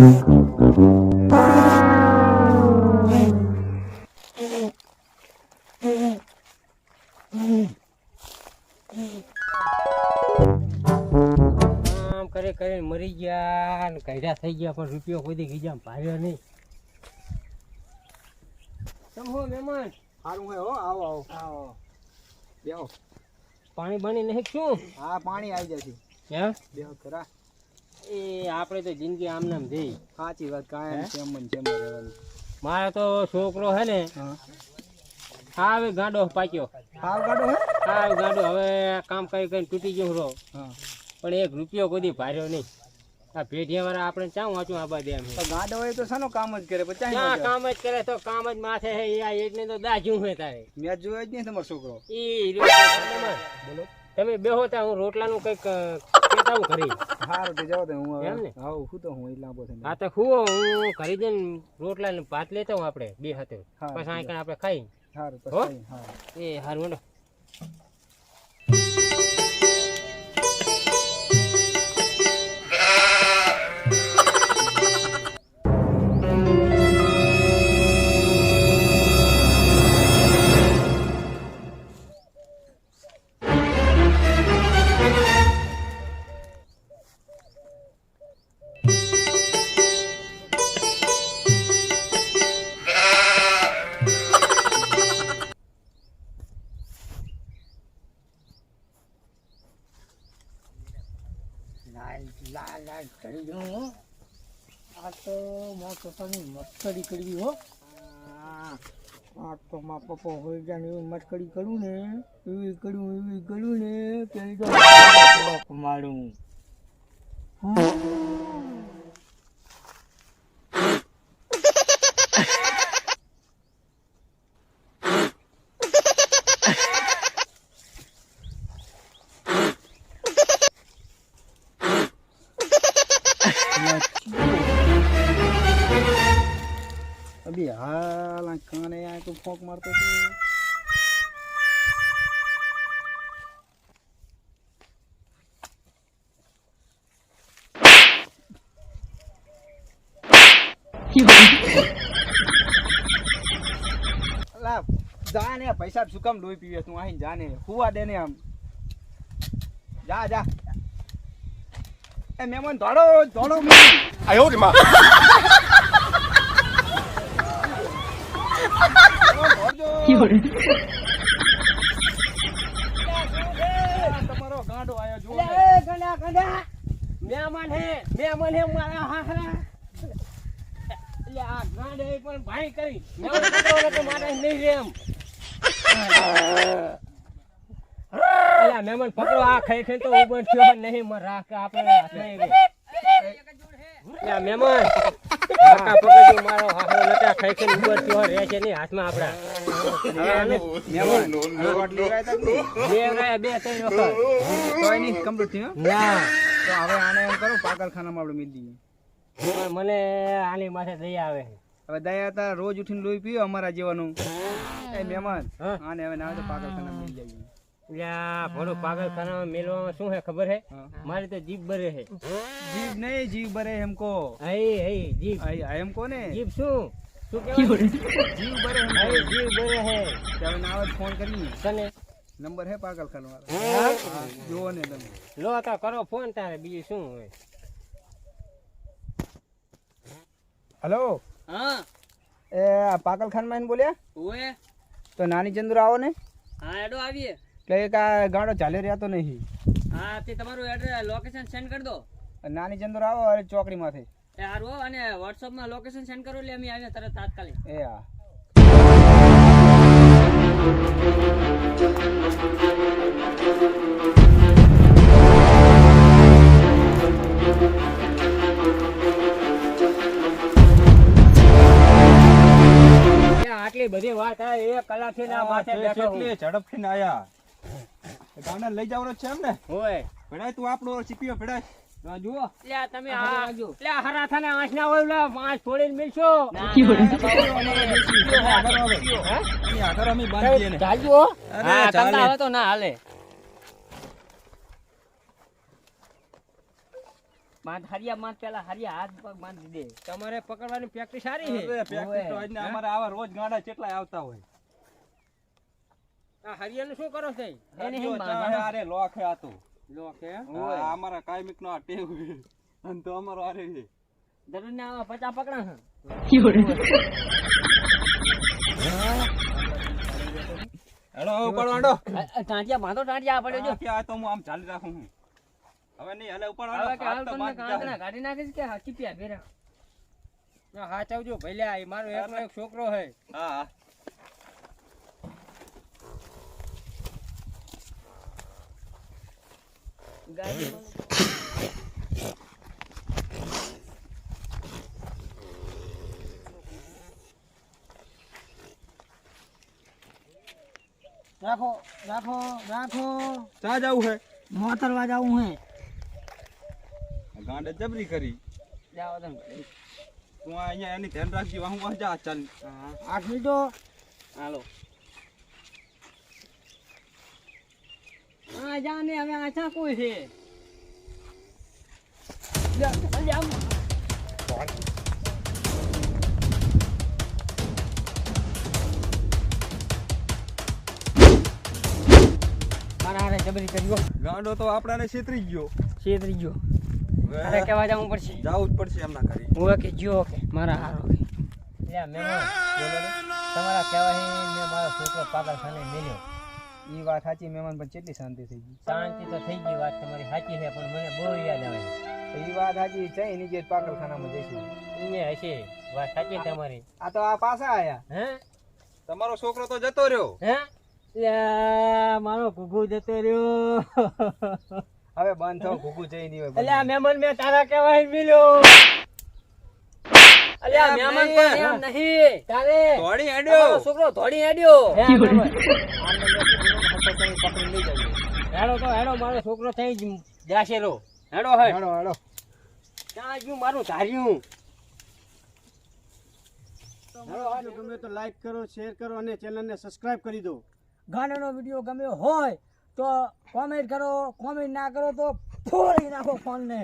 આમ કરે કરીને મરી ગયા ને કૈડા થઈ ગયા પણ રૂપિયો કોઈ દી ગીજા ભાર્યો નહીં. હો મહેમાન? સારું હોય હો આવો આવો. આવો. બેહો. પાણી બની નહીં શું? હા પાણી આવી જશે. હે? બેહો ખરા. એ આપણે તો જિંદગી આમ નામ જઈ. સાચી વાત કાયમ હે? સેમ મન સેમ રહેવાનું. મારો તો છોકરો હે ને હવે ગાંડો પાક્યો. હાવ કાઢો હે? હવે ગાંડો હવે કામ કરી કરીને તૂટી ગયો રહો. પણ એક રૂપિયો કોઈ ભાર્યો નહીં. આ ભેઢિયા વાળા આપણે ચાં વાંચું આ બધે એમ? ગાડો હોય તો શાનો કામ જ કરે પછી ક્યાં કામ જ કરે તો કામ જ માથે હે. આ એકને તો દાજ્યું હે તારે. મેં જોયો જ નહીં તમારો છોકરો. ઈ બોલો. તમે બેહો ત્યાં હું રોટલાનું કંઈક કેતા હું કરી. સારું તે જાવ તો હું હવે ને? હા તો હું લાંબો થઈને હા તો હું હું કરી દે રોટલા ને ભાત લેતા હું આપણે બે હાથે. પછી અહીં આપણે ખાઈ. સારું પછી હા? એ હારું લાલ લાલ કરી દઉં આ તો મારા પપ્પાની મસ્કરી કરવી હો. આ તો મારા પપ્પા હોય જાય એવી મસ્કરી કરું ને, એવી કરું એવી કરું ને તો બાપ અભી હાલ કાને આ તો ફોક મારતો તો અલા, જા ને પૈસા શું કામ લોહી પીવે તું અહીં જાને હુવા દે ને આમ. જા જા. એ મહેમાન દોડો દોડો મહેમાન. તમારો ગાંડો આયો. એ ગંડા ગંડા મહેમાન હે મહેમાન હે મારા હાહરા. એટલે આ ગાંડે પણ ભાઈ કરી. મહેમાન મારે નહીં રે એમ અલા મહેમાન પકડો આ ખાઈ ખાઈ તો ઊભો થયો નહીં મર રાખ આપણે હાથમાં રે અલા મહેમાન કાકા પકડજો મારો હાહરો લટા ખાઈ ખાઈ ઊભો થયો રહે છે નહીં હાથમાં આપણા? બે બે ત્રણ વખત. કોઈ નહીં કમ્પ્લીટ થયો? ના. તો હવે આને એમ કરો પાગલખાનામાં આપણે મિલ દઈએ. મને આની માથે દયા આવે હવે દયા હતા રોજ ઉઠીને લોહી પીયો અમારા જેવાનું. એ મહેમાન હા. આને હવે ના આવે તો પાગલખાનામાં મિલ જઈએ. ભોળું પાગલખાનામાં મેલવામાં શું હે ખબર હે. મારી તો જીભ બરે હે. જીભ નહીં જીભ બરે એમકો હઈ હઈ જીભ. આ આ ને. કોને જીભ શું? શું કહેવાય? જીભ બરે હે. હઈ જીભ બરે હે. તો નાવ આવે ફોન કરી તને? નંબર હે પાગલખાના વાળો હા? હા ને તમે. લો તો કરો ફોન તારે બીજું શું હોય? હલો? હા. એ આ પાગલખાનમાં એને બોલ્યા? ઓએ તો નાની ચંદ્ર આવો ને. હા એડો આવીએ. એટલે એક આ ગાડો ચાલે રહ્યા તો નહીં. હા તે તમારું એડ્રેસ લોકેશન સેન્ડ કરી દો. નાની ચંદ્ર આવો અરે ચોકડીમાંથી. એ હારું હો, અને વોટ્સઅપમાં લોકેશન સેન્ડ કરો એટલે અમે આવીએ તરત તાત્કાલિક. એ હા. આટલી બધી વાત આ એક કલાકથી ના માથે બેઠો. ઝડપથી આયા. ગામડા લઈ જવાનો છે એમ ને હોય ભેડાય તું આપણો સીપીઓ ભેડાય જુઓ એટલે તમે આ એટલે આ હરાથાને આંખ ના હોય ઓલા પાંચ છોડીને મિલશો એની આગળ અમે બાંધીએ ને ચાલજો હા ચાલે. કંદા તો ના હાલે માથ હરિયા માથ પેલા હરિયા હાથ પગ માથ દે તમારે પકડવાની પ્રેક્ટિસ સારી છે આજના અમારે આવા રોજ ગાડા કેટલાય આવતા હોય આ હરિયાનું શું કરો છો? એને હે આ તો. લો કે આ અમારા કાયમિક નો આ ટેવ. અને તો અમારો હારે છે. દરરોજ ને આવા પચા પકડા હે હેડો ઉપાડો આડો ટાંટિયા બાંધો ટાંટિયા પડ્યો જો. આ કે આ તો હું આમ ચાલી રાખું છું. હવે નહીં હલે ઉપાડો હવે. કે હાલ તમને કાંકના કાઢી નાખીશ કે હાચી પ્યા ભેરા હા ચાવજો ભલ્યા એ મારો એકનો એક છોકરો હે હા હા. રાખો રાખો રાખો. ચા જવું હે. મોતરવા જવું હે. ગાંડે જબરી કરી. જાવ તમ. તું અહીંયા એની ધ્યાન રાખજો હું જા ચાલ. આઠ મિનિટો. હાલો. હા જા ને હવે આછા કોઈ છે. ગાંડો તો આપણાને છેતરી ગયો. છેતરી ગયો. હવે અરે કેવા જવું પડશે? જાવું જ પડશે એમના ઘરે. હું કે મારા હારો કે તમારા કહેવાય મેં મારો છોકરો પાગલખાને મેલ્યો. ઈ વાત સાચી મહેમાન પણ કેટલી શાંતિ થઈ ગઈ. શાંતિ તો થઈ ગઈ વાત તમારી સાચી છે પણ મને બહુ યાદ આવે એ વાત સાચી છે એની જે પાકડખાનામાં જઈશું. અહીંયા હશે વાત સાચી તમારી. આ તો આ પાછા આયા. હે? તમારો છોકરો તો જતો રહ્યો. હે? મારો ઘુઘુ જતો રહ્યો. હવે બંધ થો ઘૂઘું જઈ નહીં હોય અલ્યા મહેમાન મેં તારા કહેવાય મિલ્યો. અલ્યા મહેમાન નહીં. પણ એમ નહીં. તારે ધોડી હેડ્યો. છોકરો ધોડી હેડ્યો. પકડી લઈ જજો હેડો તો હેડો મારો છોકરો થઈ જ જાશેલો હેડો હે. હેડો હેડો. ત્યાં ગયું મારું ધાર્યું. ગમે તો લાઈક કરો શેર કરો અને ચેનલને સબસ્ક્રાઇબ કરી દો. ગાનાનો વીડિયો ગમ્યો હોય તો કોમેન્ટ કરો કોમેન્ટ ના કરો તો ફોડી નાખો ફોનને